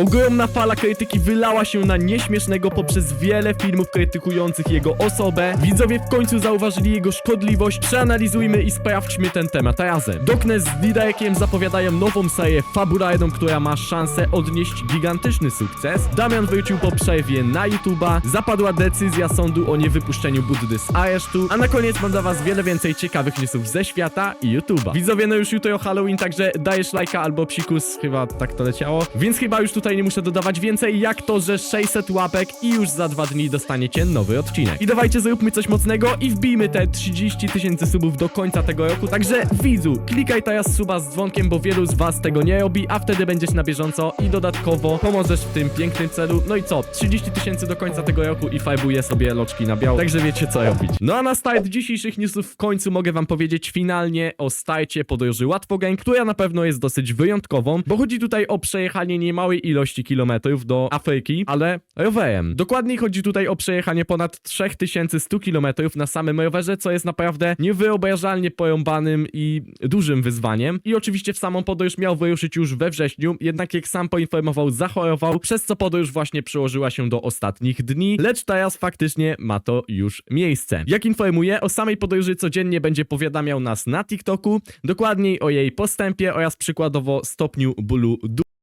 Ogromna fala krytyki wylała się na nieśmiesznego poprzez wiele filmów krytykujących jego osobę. Widzowie w końcu zauważyli jego szkodliwość. Przeanalizujmy i sprawdźmy ten temat razem. Doknes z Didarekiem zapowiadają nową serię fabularną, która ma szansę odnieść gigantyczny sukces. Damian wrócił po przerwie na YouTube'a. Zapadła decyzja sądu o niewypuszczeniu Buddy z aresztu. A na koniec mam dla was wiele więcej ciekawych newsów ze świata i YouTube'a. Widzowie, no już jutro Halloween, także dajesz lajka albo psikus, chyba tak to leciało. Więc chyba już tutaj nie muszę dodawać więcej, jak to, że 600 łapek i już za dwa dni dostaniecie nowy odcinek. I dawajcie, zróbmy coś mocnego i wbijmy te 30 tysięcy subów do końca tego roku. Także widzu, klikaj teraz suba z dzwonkiem, bo wielu z was tego nie robi, a wtedy będziesz na bieżąco i dodatkowo pomożesz w tym pięknym celu. No i co? 30 tysięcy do końca tego roku i fajbuję sobie loczki na biało. Także wiecie co robić. No a na start dzisiejszych newsów w końcu mogę wam powiedzieć finalnie o starcie podróży Łatwogang, która na pewno jest dosyć wyjątkową, bo chodzi tutaj o przejechanie niemałej ilości kilometrów do Afryki, ale rowerem. Dokładniej chodzi tutaj o przejechanie ponad 3100 kilometrów na samym rowerze, co jest naprawdę niewyobrażalnie porąbanym i dużym wyzwaniem. I oczywiście w samą podróż miał wyruszyć już we wrześniu, jednak jak sam poinformował, zachorował, przez co podróż właśnie przełożyła się do ostatnich dni, lecz teraz faktycznie ma to już miejsce. Jak informuje, o samej podróży codziennie będzie powiadamiał nas na TikToku, dokładniej o jej postępie oraz przykładowo stopniu bólu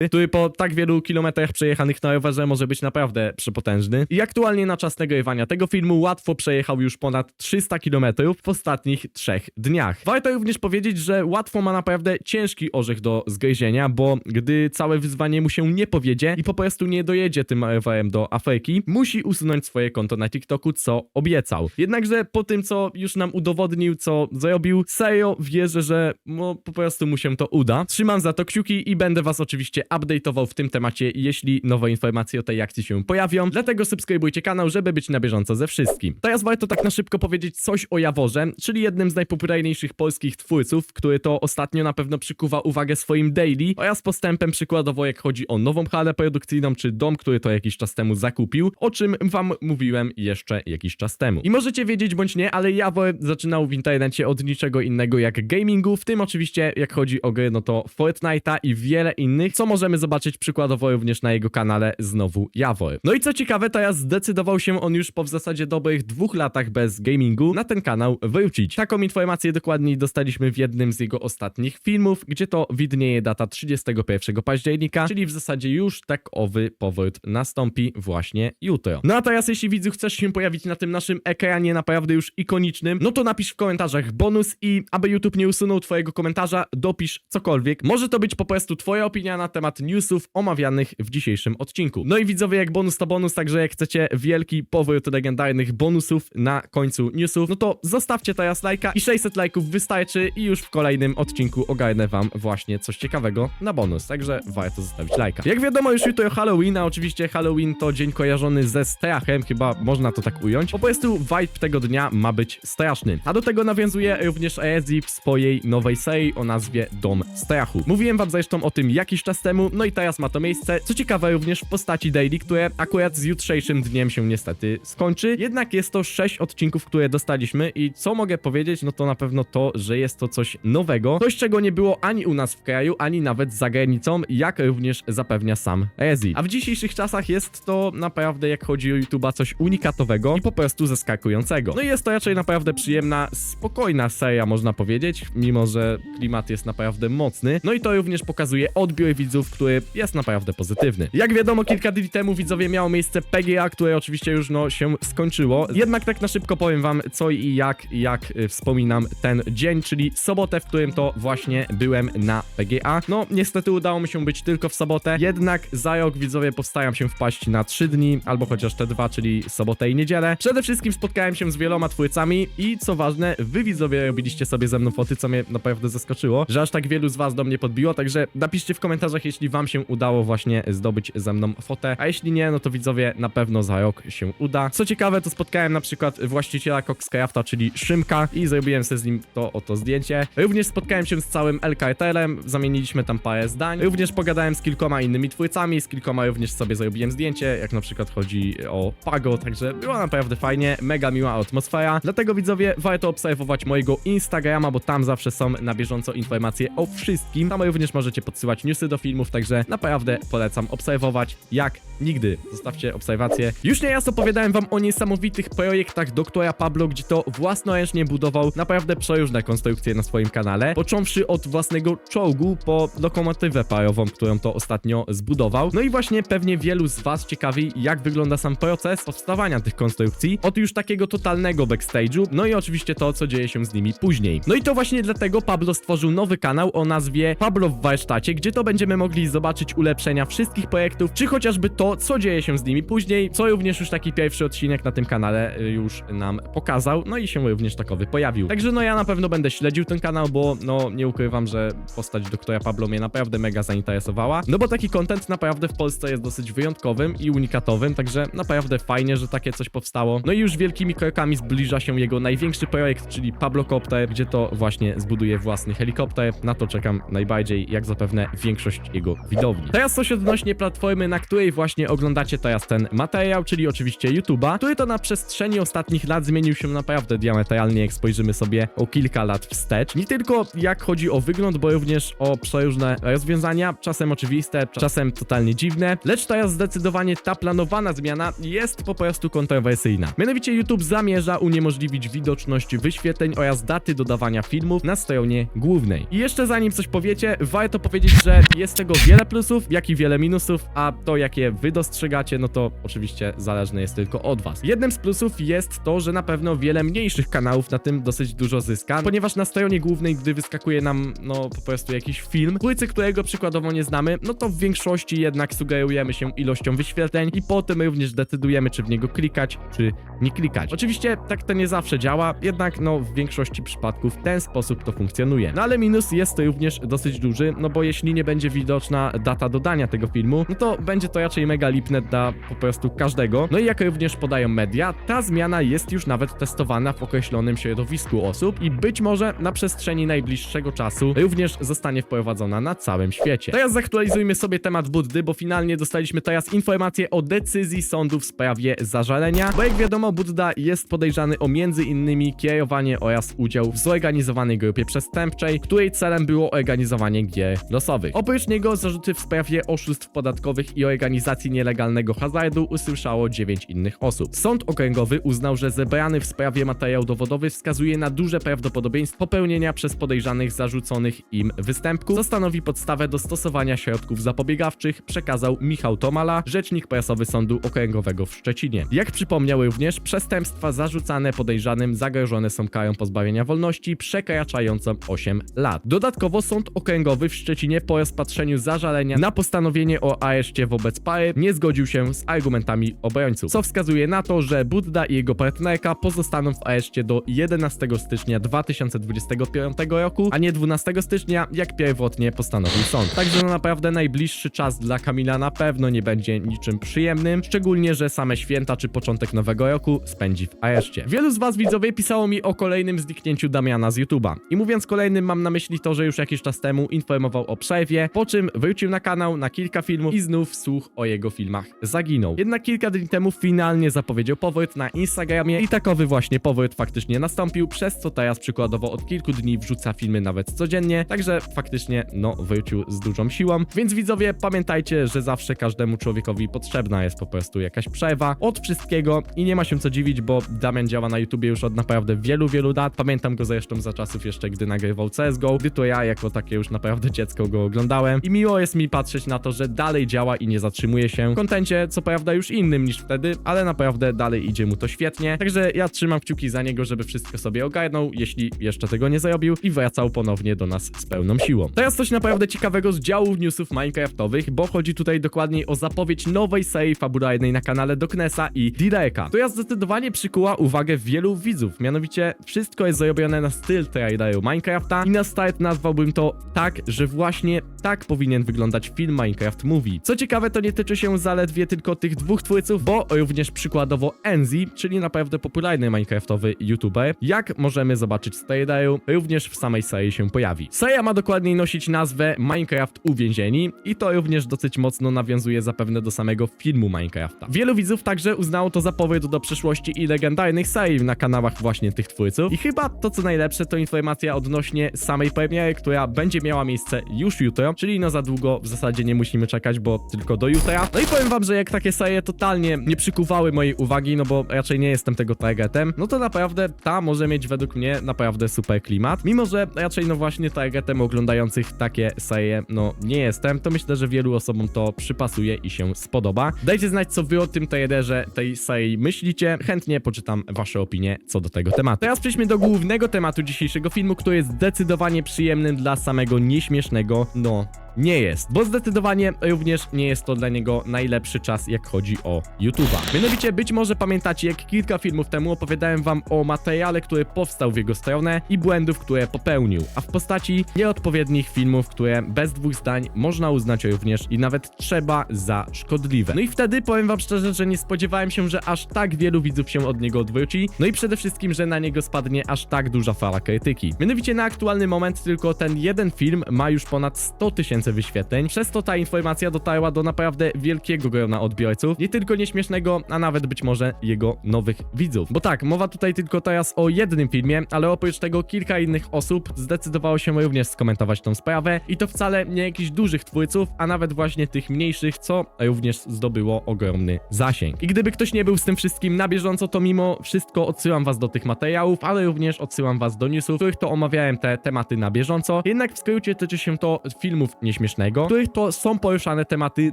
który po tak wielu kilometrach przejechanych na rowerze może być naprawdę przepotężny. I aktualnie na czas nagrywania tego filmu łatwo przejechał już ponad 300 kilometrów w ostatnich trzech dniach. Warto również powiedzieć, że łatwo ma naprawdę ciężki orzech do zgryzienia, bo gdy całe wyzwanie mu się nie powiedzie i po prostu nie dojedzie tym rowerem do Afryki, musi usunąć swoje konto na TikToku, co obiecał. Jednakże po tym, co już nam udowodnił, co zrobił, serio wierzę, że no, po prostu mu się to uda. Trzymam za to kciuki i będę was oczywiście update'ował w tym temacie, jeśli nowe informacje o tej akcji się pojawią. Dlatego subskrybujcie kanał, żeby być na bieżąco ze wszystkim. Teraz warto tak na szybko powiedzieć coś o Jaworze, czyli jednym z najpopularniejszych polskich twórców, który to ostatnio na pewno przykuwa uwagę swoim daily oraz postępem przykładowo jak chodzi o nową halę produkcyjną czy dom, który to jakiś czas temu zakupił, o czym wam mówiłem jeszcze jakiś czas temu. I możecie wiedzieć bądź nie, ale Jawor zaczynał w internecie od niczego innego jak gamingu, w tym oczywiście jak chodzi o gry, no to Fortnite'a i wiele innych, co możemy zobaczyć przykładowo również na jego kanale znowu Jawor. No i co ciekawe, teraz zdecydował się on już po w zasadzie dobrych dwóch latach bez gamingu na ten kanał wrócić. Taką informację dokładniej dostaliśmy w jednym z jego ostatnich filmów, gdzie to widnieje data 31 października, czyli w zasadzie już tak owy powrót nastąpi właśnie jutro. No a teraz jeśli widzu chcesz się pojawić na tym naszym ekranie naprawdę już ikonicznym, no to napisz w komentarzach bonus i aby YouTube nie usunął twojego komentarza, dopisz cokolwiek. Może to być po prostu twoja opinia na temat newsów omawianych w dzisiejszym odcinku. No i widzowie, jak bonus to bonus, także jak chcecie wielki powrót legendarnych bonusów na końcu newsów, no to zostawcie teraz lajka i 600 lajków wystarczy i już w kolejnym odcinku ogarnę wam właśnie coś ciekawego na bonus, także warto zostawić lajka. Jak wiadomo już jutro Halloween, a oczywiście Halloween to dzień kojarzony ze strachem, chyba można to tak ująć. Po prostu vibe tego dnia ma być straszny. A do tego nawiązuje również Ezi w swojej nowej serii o nazwie Dom Strachu. Mówiłem wam zresztą o tym jakiś czas temu, no i teraz ma to miejsce. Co ciekawe również w postaci daily, które akurat z jutrzejszym dniem się niestety skończy. Jednak jest to 6 odcinków, które dostaliśmy i co mogę powiedzieć, no to na pewno to, że jest to coś nowego. Coś, czego nie było ani u nas w kraju, ani nawet za granicą, jak również zapewnia sam Ezi. A w dzisiejszych czasach jest to naprawdę, jak chodzi o YouTube'a, coś unikatowego i po prostu zaskakującego. No i jest to raczej naprawdę przyjemna, spokojna seria, można powiedzieć, mimo że klimat jest naprawdę mocny. No i to również pokazuje odbiór widzów, który jest naprawdę pozytywny. Jak wiadomo, kilka dni temu widzowie miało miejsce PGA, które oczywiście już no się skończyło. Jednak tak na szybko powiem wam co i jak, jak y, wspominam ten dzień, czyli sobotę, w którym to właśnie byłem na PGA. No niestety udało mi się być tylko w sobotę, jednak za rok widzowie postaram się wpaść na 3 dni, albo chociaż te dwa, czyli sobotę i niedzielę. Przede wszystkim spotkałem się z wieloma twórcami i co ważne, wy widzowie robiliście sobie ze mną foty, co mnie naprawdę zaskoczyło, że aż tak wielu z was do mnie podbiło, także napiszcie w komentarzach, jeśli wam się udało właśnie zdobyć ze mną fotę, a jeśli nie, no to widzowie na pewno za rok się uda. Co ciekawe, to spotkałem na przykład właściciela Coxcrafta, czyli Szymka i zrobiłem sobie z nim to oto zdjęcie. Również spotkałem się z całym El Cartelem, zamieniliśmy tam parę zdań. Również pogadałem z kilkoma innymi twórcami, z kilkoma również sobie zrobiłem zdjęcie, jak na przykład chodzi o Pago, także było naprawdę fajnie, mega miła atmosfera. Dlatego widzowie, warto obserwować mojego Instagrama, bo tam zawsze są na bieżąco informacje o wszystkim. Tam również możecie podsyłać newsy do filmów, filmów, także naprawdę polecam obserwować jak nigdy. Zostawcie obserwację. Już nieraz opowiadałem wam o niesamowitych projektach doktora Pablo, gdzie to własnoręcznie budował naprawdę przeróżne konstrukcje na swoim kanale, począwszy od własnego czołgu po lokomotywę parową, którą to ostatnio zbudował. No i właśnie pewnie wielu z was ciekawi, jak wygląda sam proces powstawania tych konstrukcji, od już takiego totalnego backstage'u, no i oczywiście to, co dzieje się z nimi później. No i to właśnie dlatego Pablo stworzył nowy kanał o nazwie Pablo w warsztacie, gdzie to będziemy mogli zobaczyć ulepszenia wszystkich projektów, czy chociażby to, co dzieje się z nimi później, co również już taki pierwszy odcinek na tym kanale y, już nam pokazał, no i się również takowy pojawił. Także no ja na pewno będę śledził ten kanał, bo no nie ukrywam, że postać doktora Pablo mnie naprawdę mega zainteresowała, no bo taki content naprawdę w Polsce jest dosyć wyjątkowym i unikatowym, także naprawdę fajnie, że takie coś powstało. No i już wielkimi krokami zbliża się jego największy projekt, czyli Pablo Copter, gdzie to właśnie zbuduje własny helikopter. Na to czekam najbardziej, jak zapewne większość jego widowni. Teraz coś odnośnie platformy, na której właśnie oglądacie teraz ten materiał, czyli oczywiście YouTube'a, który to na przestrzeni ostatnich lat zmienił się naprawdę diametralnie, jak spojrzymy sobie o kilka lat wstecz. Nie tylko jak chodzi o wygląd, bo również o przeróżne rozwiązania, czasem oczywiste, czasem totalnie dziwne, lecz teraz zdecydowanie ta planowana zmiana jest po prostu kontrowersyjna. Mianowicie YouTube zamierza uniemożliwić widoczność wyświetleń oraz daty dodawania filmów na stronie głównej. I jeszcze zanim coś powiecie, warto powiedzieć, że jest tego wiele plusów, jak i wiele minusów, a to jakie wy dostrzegacie, no to oczywiście zależne jest tylko od was. Jednym z plusów jest to, że na pewno wiele mniejszych kanałów na tym dosyć dużo zyska, ponieważ na stronie głównej, gdy wyskakuje nam, no po prostu jakiś film, płycy którego przykładowo nie znamy, no to w większości jednak sugerujemy się ilością wyświetleń i potem również decydujemy, czy w niego klikać, czy nie klikać. Oczywiście tak to nie zawsze działa, jednak no w większości przypadków w ten sposób to funkcjonuje. No ale minus jest również dosyć duży, no bo jeśli nie będzie widoczna data dodania tego filmu, no to będzie to raczej mega lipne dla po prostu każdego. No i jak również podają media, ta zmiana jest już nawet testowana w określonym środowisku osób i być może na przestrzeni najbliższego czasu również zostanie wprowadzona na całym świecie. Teraz zaktualizujmy sobie temat Buddy, bo finalnie dostaliśmy teraz informację o decyzji sądu w sprawie zażalenia, bo jak wiadomo Budda jest podejrzany o między innymi kierowanie oraz udział w zorganizowanej grupie przestępczej, której celem było organizowanie gier losowych. Oprócz niego zarzuty w sprawie oszustw podatkowych i organizacji nielegalnego hazardu usłyszało 9 innych osób. Sąd okręgowy uznał, że zebrany w sprawie materiał dowodowy wskazuje na duże prawdopodobieństwo popełnienia przez podejrzanych zarzuconych im występków, co stanowi podstawę do stosowania środków zapobiegawczych, przekazał Michał Tomala, rzecznik prasowy Sądu Okręgowego w Szczecinie. Jak przypomniał również, przestępstwa zarzucane podejrzanym zagrożone są karą pozbawienia wolności przekraczającą 8 lat. Dodatkowo Sąd Okręgowy w Szczecinie po rozpatrzeniu zażalenia na postanowienie o areszcie wobec pary nie zgodził się z argumentami obrońców, co wskazuje na to, że Budda i jego partnerka pozostaną w areszcie do 11 stycznia 2025 roku, a nie 12 stycznia, jak pierwotnie postanowił sąd. Także no naprawdę najbliższy czas dla Kamila na pewno nie będzie niczym przyjemnym, szczególnie, że same święta czy początek nowego roku spędzi w areszcie. Wielu z was widzowie pisało mi o kolejnym zniknięciu Damiana z YouTube'a. I mówiąc kolejnym mam na myśli to, że już jakiś czas temu informował o przerwie, po czym wrócił na kanał na kilka filmów i znów słuch o jego filmach zaginął. Jednak kilka dni temu finalnie zapowiedział powrót na Instagramie i takowy właśnie powrót faktycznie nastąpił, przez co teraz przykładowo od kilku dni wrzuca filmy nawet codziennie, także faktycznie no wrócił z dużą siłą. Więc widzowie pamiętajcie, że zawsze każdemu człowiekowi potrzebna jest po prostu jakaś przerwa od wszystkiego i nie ma się co dziwić, bo Damian działa na YouTubie już od naprawdę wielu, wielu lat. Pamiętam go zresztą za czasów jeszcze, gdy nagrywał CSGO, gdy to ja jako takie już naprawdę dziecko go oglądałem i miło jest mi patrzeć na to, że dalej działa i nie zatrzymuje się w kontencie, co prawda już innym niż wtedy, ale naprawdę dalej idzie mu to świetnie. Także ja trzymam kciuki za niego, żeby wszystko sobie ogarnął, jeśli jeszcze tego nie zrobił i wracał ponownie do nas z pełną siłą. Teraz coś naprawdę ciekawego z działu newsów minecraftowych, bo chodzi tutaj dokładniej o zapowiedź nowej serii fabularnej na kanale Doknesa i Direka, która zdecydowanie przykuła uwagę wielu widzów, mianowicie wszystko jest zrobione na styl traileru Minecrafta i na start nazwałbym to tak, że właśnie tak powinien wyglądać film Minecraft Movie. Co ciekawe, to nie tyczy się zaledwie tylko tych dwóch twórców, bo również przykładowo Enzi, czyli naprawdę popularny minecraftowy youtuber, jak możemy zobaczyć z traileru, również w samej serii się pojawi. Seria ma dokładniej nosić nazwę Minecraft Uwięzieni i to również dosyć mocno nawiązuje zapewne do samego filmu Minecrafta. Wielu widzów także uznało to za powód do przyszłości i legendarnych serii na kanałach właśnie tych twórców i chyba to co najlepsze to informacja odnośnie samej premiery, która będzie miała miejsce już jutro, czyli no za długo w zasadzie nie musimy czekać, bo tylko do jutra. No i powiem wam, że jak takie serie totalnie nie przykuwały mojej uwagi, no bo raczej nie jestem tego targetem, no to naprawdę ta może mieć według mnie naprawdę super klimat. Mimo, że raczej no właśnie targetem oglądających takie serie, no nie jestem, to myślę, że wielu osobom to przypasuje i się spodoba. Dajcie znać, co wy o tym trailerze tej serii myślicie. Chętnie poczytam wasze opinie co do tego tematu. Teraz przejdźmy do głównego tematu dzisiejszego filmu, który jest zdecydowanie przyjemnym dla samego nieśmiesznego, no nie jest, bo zdecydowanie również nie jest to dla niego najlepszy czas, jak chodzi o YouTube'a. Mianowicie, być może pamiętacie, jak kilka filmów temu opowiadałem wam o materiale, który powstał w jego stronę i błędów, które popełnił, a w postaci nieodpowiednich filmów, które bez dwóch zdań można uznać również i nawet trzeba za szkodliwe. No i wtedy powiem wam szczerze, że nie spodziewałem się, że aż tak wielu widzów się od niego odwróci, no i przede wszystkim, że na niego spadnie aż tak duża fala krytyki. Mianowicie na aktualny moment tylko ten jeden film ma już ponad 100 tysięcy wyświetleń, przez to ta informacja dotarła do naprawdę wielkiego grona odbiorców, nie tylko nieśmiesznego, a nawet być może jego nowych widzów. Bo tak, mowa tutaj tylko teraz o jednym filmie, ale oprócz tego kilka innych osób zdecydowało się również skomentować tą sprawę i to wcale nie jakichś dużych twórców, a nawet właśnie tych mniejszych, co również zdobyło ogromny zasięg. I gdyby ktoś nie był z tym wszystkim na bieżąco, to mimo wszystko odsyłam was do tych materiałów, ale również odsyłam was do newsów, w których to omawiałem te tematy na bieżąco. Jednak w skrócie tyczy się to filmów nieśmiesznego, w których to są poruszane tematy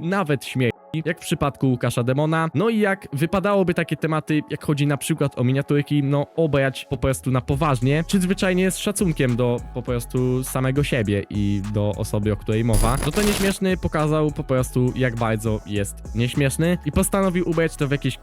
nawet śmieszne jak w przypadku Łukasza Demona. No i jak wypadałoby takie tematy, jak chodzi na przykład o miniaturki, no obrać po prostu na poważnie, czy zwyczajnie z szacunkiem do po prostu samego siebie i do osoby, o której mowa, no to nieśmieszny pokazał po prostu jak bardzo jest nieśmieszny i postanowił ubrać to w jakieś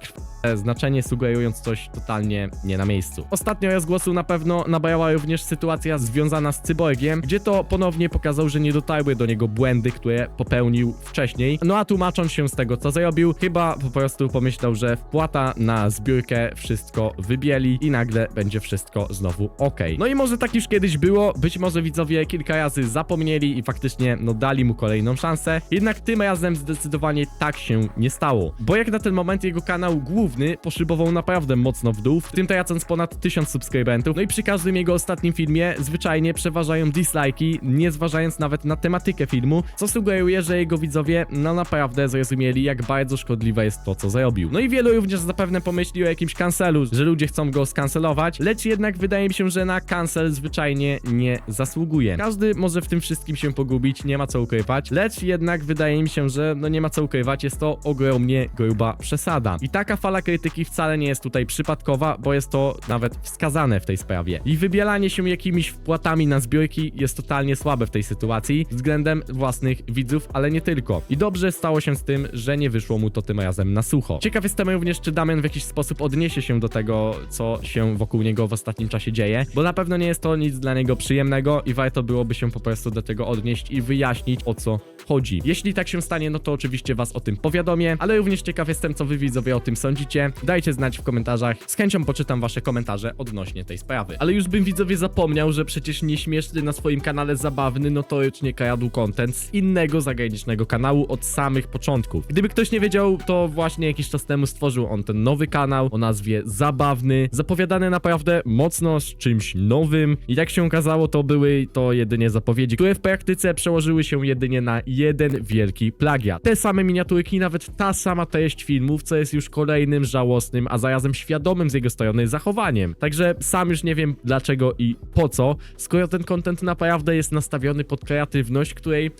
znaczenie, sugerując coś totalnie nie na miejscu. Ostatnio rozgłosu na pewno nabrała również sytuacja związana z Cyborgiem, gdzie to ponownie pokazał, że nie dotarły do niego błędy, które popełnił wcześniej. No a tłumacząc się z tego, co zrobił, chyba po prostu pomyślał, że wpłata na zbiórkę wszystko wybieli i nagle będzie wszystko znowu ok. No i może tak już kiedyś było, być może widzowie kilka razy zapomnieli i faktycznie no dali mu kolejną szansę, jednak tym razem zdecydowanie tak się nie stało. Bo jak na ten moment jego kanał główny poszybował naprawdę mocno w dół, w tym tracąc ponad 1000 subskrybentów, no i przy każdym jego ostatnim filmie zwyczajnie przeważają dislajki, nie zważając nawet na tematykę filmu, co sugeruje, że jego widzowie no naprawdę zrozumieli jak bardzo szkodliwe jest to, co zrobił. No i wielu również zapewne pomyśli o jakimś cancelu, że ludzie chcą go skancelować, lecz jednak wydaje mi się, że na cancel zwyczajnie nie zasługuje. Każdy może w tym wszystkim się pogubić, nie ma co ukrywać, lecz jednak wydaje mi się, że no nie ma co ukrywać, jest to ogromnie gruba przesada. I taka fala krytyki wcale nie jest tutaj przypadkowa, bo jest to nawet wskazane w tej sprawie. I wybielanie się jakimiś wpłatami na zbiórki jest totalnie słabe w tej sytuacji względem własnych widzów, ale nie tylko. I dobrze stało się z tym, że nie wyszło mu to tym razem na sucho. Ciekaw jestem również, czy Damian w jakiś sposób odniesie się do tego, co się wokół niego w ostatnim czasie dzieje, bo na pewno nie jest to nic dla niego przyjemnego i warto byłoby się po prostu do tego odnieść i wyjaśnić, o co chodzi. Jeśli tak się stanie, no to oczywiście was o tym powiadomię, ale również ciekaw jestem, co wy widzowie o tym sądzicie. Dajcie znać w komentarzach. Z chęcią poczytam wasze komentarze odnośnie tej sprawy. Ale już bym widzowie zapomniał, że przecież nieśmieszny na swoim kanale zabawny notorycznie kradł content z innego zagranicznego kanału od samych początków. Gdyby ktoś nie wiedział, to właśnie jakiś czas temu stworzył on ten nowy kanał o nazwie Zabawny, zapowiadany naprawdę mocno z czymś nowym i jak się okazało, to były to jedynie zapowiedzi, które w praktyce przełożyły się jedynie na jeden wielki plagiat. Te same miniaturki, nawet ta sama treść filmów, co jest już kolejnym żałosnym, a zarazem świadomym z jego strony zachowaniem. Także sam już nie wiem dlaczego i po co, skoro ten content naprawdę jest nastawiony pod kreatywność, której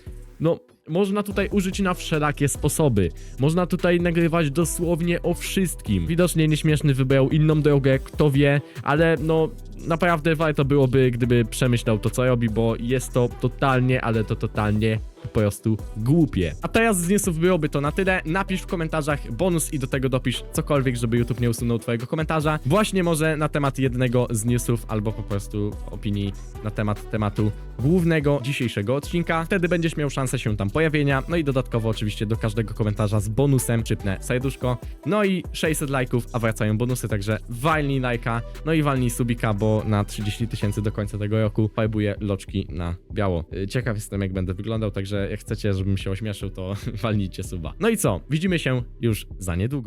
no, można tutaj użyć na wszelakie sposoby. Można tutaj nagrywać dosłownie o wszystkim. Widocznie nieśmieszny wybrał inną drogę, kto wie, ale no naprawdę warto byłoby, gdyby przemyślał to, co robi, bo jest to totalnie, ale to totalnie po prostu głupie. A teraz z newsów byłoby to na tyle. Napisz w komentarzach bonus i do tego dopisz cokolwiek, żeby YouTube nie usunął twojego komentarza. Właśnie może na temat jednego z newsów, albo po prostu opinii na temat tematu głównego dzisiejszego odcinka. Wtedy będziesz miał szansę się tam pojawienia. No i dodatkowo oczywiście do każdego komentarza z bonusem przypnę serduszko. No i 600 lajków, a wracają bonusy, także walnij lajka, no i walnij subika, bo na 30 tysięcy do końca tego roku farbuję loczki na biało. Ciekaw jestem jak będę wyglądał, także jak chcecie, żebym się ośmieszył, to walnijcie suba. No i co? Widzimy się już za niedługo.